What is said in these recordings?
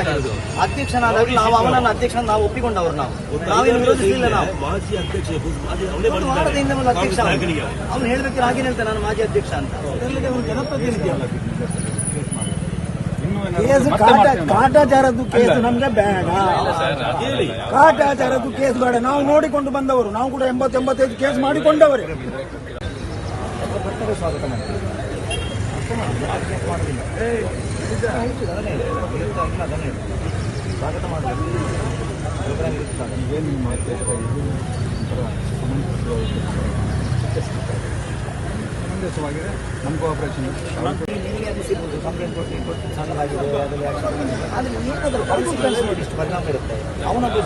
ಆಗಿರೋದು ಅಧ್ಯಕ್ಷನಾದಾಗ ನಾವು ಅವನನ್ನ ಅಧ್ಯಕ್ಷ ನಾವು ಒಪ್ಪಿಕೊಂಡವ್ರು ನಾವು. ನಾವೇನು ವಿರೋಧಿಸಲಿಲ್ಲ ನಾವು. ಮಾಜಿ ಅಧ್ಯಕ್ಷ ಅವನೇ ಅಧ್ಯಕ್ಷ ಕಾಂಗ್ರೆಸ್ ಹೇಳ್ಬೇಕಾದ್ರೆ ಹಾಗೆ ಹೇಳ್ತಾನೆ ನಾನು ಮಾಜಿ ಅಧ್ಯಕ್ಷ ಅಂತ. ಜನಪ್ರತಿನಿಧಿ ಅಲ್ಲ. ಕೇಸ್ ಕಾಟ ಕಾಟಾಚಾರದ್ದು ಕೇಸ್ ನಮ್ಗೆ ಬೇಡ. ಹೇಳಿ. ಕಾಟಾಚಾರದ್ದು ಕೇಸ್ ಬೇಡ. ನಾವು ನೋಡಿಕೊಂಡು ಬಂದವರು. ನಾವು ಕೂಡ ಎಂಬತ್ತೆಂಬತ್ತೈದು ಕೇಸ್ ಮಾಡಿಕೊಂಡವರೇ. ಬರ್ತಾರೆ ಸ್ವಾಗತ ಮಾಡ್ತಾರೆ ಅರ್ಥ ಮಾಡಿ, ಯಾಕೆ ಯಾಕೆ ಮಾಡೋದಿಲ್ಲ? ಏ, ಇದು ಆಯ್ತು, ಸ್ಥಾನದಲ್ಲಿ ಇದ್ದವನು ಕಂಪ್ಲೇಂಟ್ ಅದರಲ್ಲಿ ಇಷ್ಟು ಪರಿಣಾಮ ಇರುತ್ತೆ.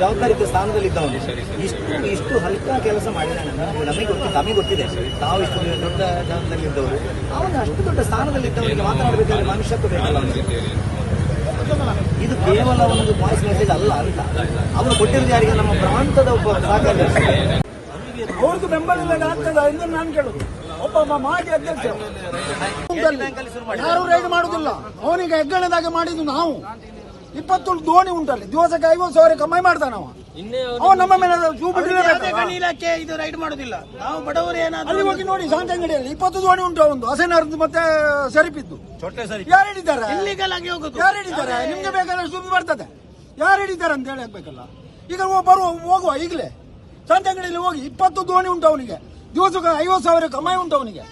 ಜವಾಬ್ದಾರಿತ ಸ್ಥಾನದಲ್ಲಿದ್ದವನು ಇಷ್ಟು ಇಷ್ಟು ಹಲ್ಕ ಕೆಲಸ ಮಾಡಿದಾನೆ ನಮಗೆ ನಮಗೆ ಗೊತ್ತಿದೆ ನಮಗೆ ಗೊತ್ತಿದೆ. ತಾವು ಇಷ್ಟು ದೊಡ್ಡ ಜಾಗದಲ್ಲಿದ್ದವರು. ಅವನು ಅಷ್ಟು ದೊಡ್ಡ ಸ್ಥಾನದಲ್ಲಿದ್ದವನಿಗೆ ಮಾತನಾಡಬೇಕಾದ್ರೆ ಮನುಷ್ಯತ್ವ ಬೇಕಲ್ಲ ಇದು ಕೇವಲ ಒಂದು ವಾಯ್ಸ್ ಮೆಸೇಜ್ ಅಲ್ಲ ಅಂತ. ಅವನು ಕೊಟ್ಟಿರೋದು ಯಾರಿಗೆ? ನಮ್ಮ ಪ್ರಾಂತದ ಒಬ್ಬ ಸಹಕಾರಿ. ಅವ್ರದ್ದು ಬೆಂಬಲ ಆಗ್ತದ? ಎಂದು ನಾನು ಕೇಳುದು. ಒಬ್ಬ ಮಾಜಿ ಅಧ್ಯಕ್ಷ ಯಾರು ರೈಡ್ ಮಾಡುದಿಲ್ಲ. ಅವನಿಗೆ ಹೆಗ್ಗಣದಾಗೆ ಮಾಡಿದ್ದು ನಾವು. ಇಪ್ಪತ್ತು ದೋಣಿ ಉಂಟಲ್ಲಿ. ದಿವಸಕ್ಕೆ ಐವತ್ತು ಸಾವಿರ ಕಮ್ಮಿ ಮಾಡ್ತಾನ ಅವ. ನಮ್ಮ ಮೇಲೆ ಗಣಿ ಇಲಾಖೆ ಇದು ರೈಡ್ ಮಾಡುದಿಲ್ಲ. ನಾವು ಬಡವರು ಏನಾದ್ರು ಅಲ್ಲಿ ಹೋಗಿ ನೋಡಿ ಸಾಂತಂಗಡಿಯಲ್ಲಿ ಇಪ್ಪತ್ತು ದೋಣಿ ಉಂಟು ಒಂದು. ಹಸೆನಾರ್ದು ಮತ್ತೆ ಸರಿಪಿದ್ದು. ಯಾರು ಹಿಡಿತಾರೆ? ಇಲ್ಲಿಗಲ್ ಆಗಿ ಹೋಗುದು. ಯಾರು ಹಿಡಿತಾರೆ? ನಿಮ್ಗೆ ಬೇಕಾದ್ರೆ ದುಡ್ಡು ಬರ್ತದೆ. ಯಾರು ಹಿಡಿತಾರೆ ಅಂತ ಹೇಳಿ ಆಗ್ಬೇಕಲ್ಲ ಈಗ ಬರುವ ಹೋಗುವ ಈಗಲೇ. ಸಂತೆಂಗಡಿಯಲ್ಲಿ ಹೋಗಿ ಇಪ್ಪತ್ತು ದೋಣಿ ಉಂಟು ಅವನಿಗೆ. ದಿವಸಕ್ಕೆ ಐವತ್ತು ಸಾವಿರ ಕಮಾಯಿ ಉಂಟು ಅವನಿಗೆ.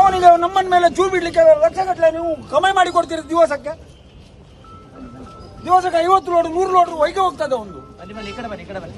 ಅವನಿಗೆ ನಮ್ಮನ ಮೇಲೆ ಚೂ ಬಿಡ್ಲಿಕ್ಕೆ ಲಕ್ಷಗಟ್ಟಲೆ ನೀವು ಕಮಾಯಿ ಮಾಡಿ ಕೊಡ್ತೀರಿ ದಿವಸಕ್ಕೆ. ದಿವಸಕ್ಕೆ ಐವತ್ತು ಲೋಡ್, ನೂರು ಲೋಡ್ ಒಯ್ಗೆ ಹೋಗ್ತದೆ ಒಂದು.